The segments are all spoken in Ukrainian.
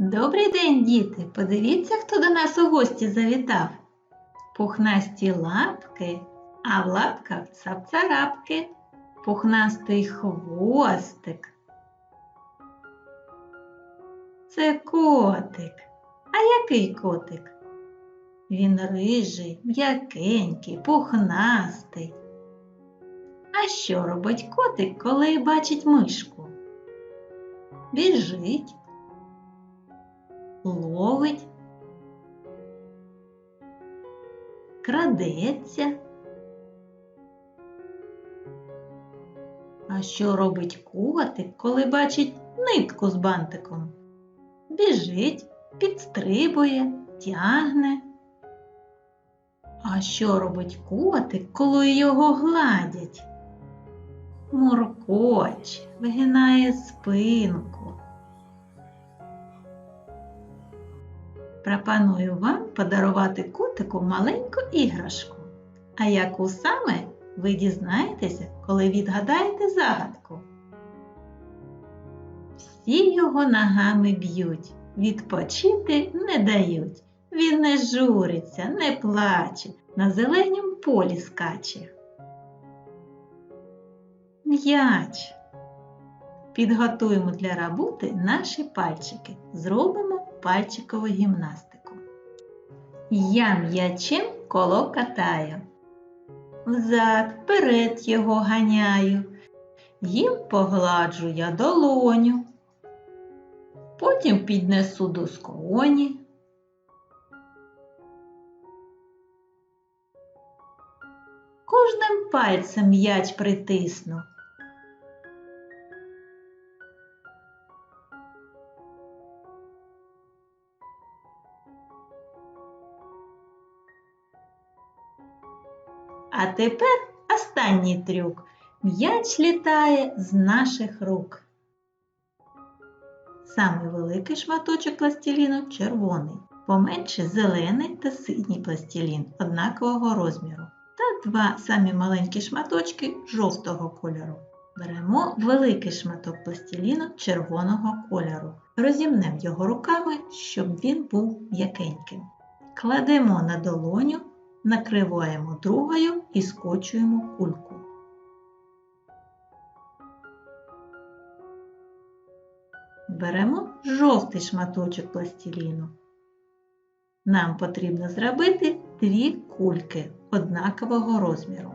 Добрий день, діти! Подивіться, хто до нас у гості завітав. Пухнасті лапки, а в лапках цапцарапки, пухнастий хвостик. Це котик. А який котик? Він рижий, м'якенький, пухнастий. А що робить котик, коли бачить мишку? Біжить, ловить, крадеться. А що робить котик, коли бачить нитку з бантиком? Біжить, підстрибує, тягне. А що робить котик, коли його гладять? Моркоче, вигинає спинку. Пропоную вам подарувати котику маленьку іграшку. А яку саме ви дізнаєтеся, коли відгадаєте загадку? Всі його ногами б'ють, відпочити не дають. Він не журиться, не плаче, на зеленім полі скаче. М'яч. Підготуємо для роботи наші пальчики. Зробимо пальчикову гімнастику. Я м'ячем коло катаю. Взад, вперед його ганяю. Їм погладжу я долоню. Потім піднесу до скроні. Кожним пальцем м'яч притисну. А тепер останній трюк. М'яч літає з наших рук. Самий великий шматочок пластиліну червоний, поменше зелений та синій пластилін однакового розміру. Та два самі маленькі шматочки жовтого кольору. Беремо великий шматок пластиліну червоного кольору. Розімнемо його руками, щоб він був м'якеньким. Кладемо на долоню накриваємо другою і скочуємо кульку. Беремо жовтий шматочок пластиліну. Нам потрібно зробити дві кульки однакового розміру.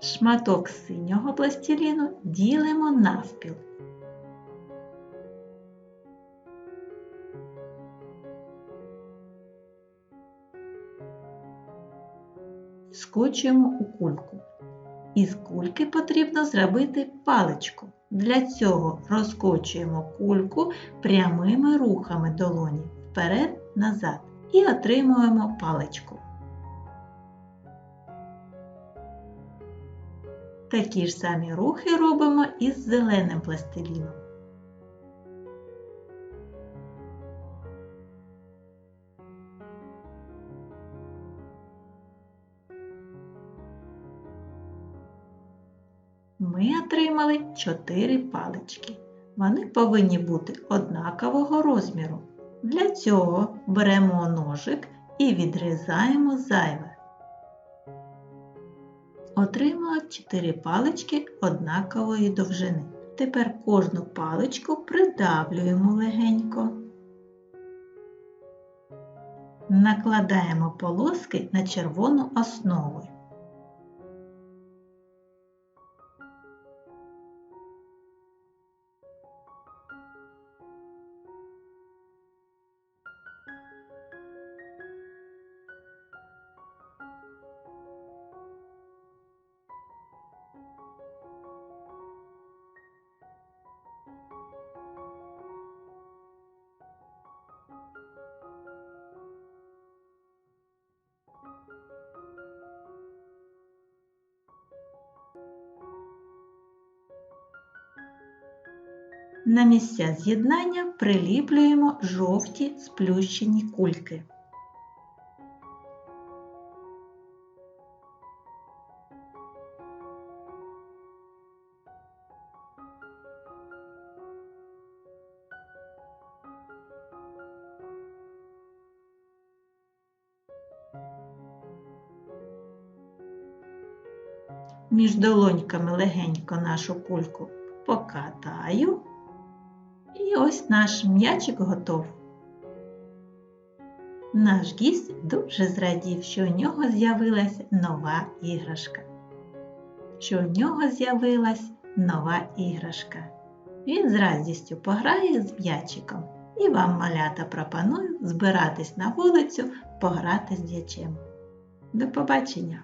Шматок синього пластиліну ділимо навпіл скочуємо у кульку. Із кульки потрібно зробити паличку. Для цього розкочуємо кульку прямими рухами долоні вперед-назад і отримуємо паличку. Такі ж самі рухи робимо із зеленим пластиліном. Ми отримали 4 палички. Вони повинні бути однакового розміру. Для цього беремо ножик і відрізаємо зайве. Отримали 4 палички однакової довжини. Тепер кожну паличку придавлюємо легенько. Накладаємо полоски на червону основу. на місця з'єднання приліплюємо жовті сплющені кульки. Між долоньками легенько нашу кульку покатаю Ось наш м'ячик готов. Наш гість дуже зрадів, що у нього з'явилася нова іграшка. Що у нього з'явилась нова іграшка. Він з радістю пограє з м'ячиком. І вам, малята, пропоную збиратись на вулицю, пограти з м'ячем. До побачення!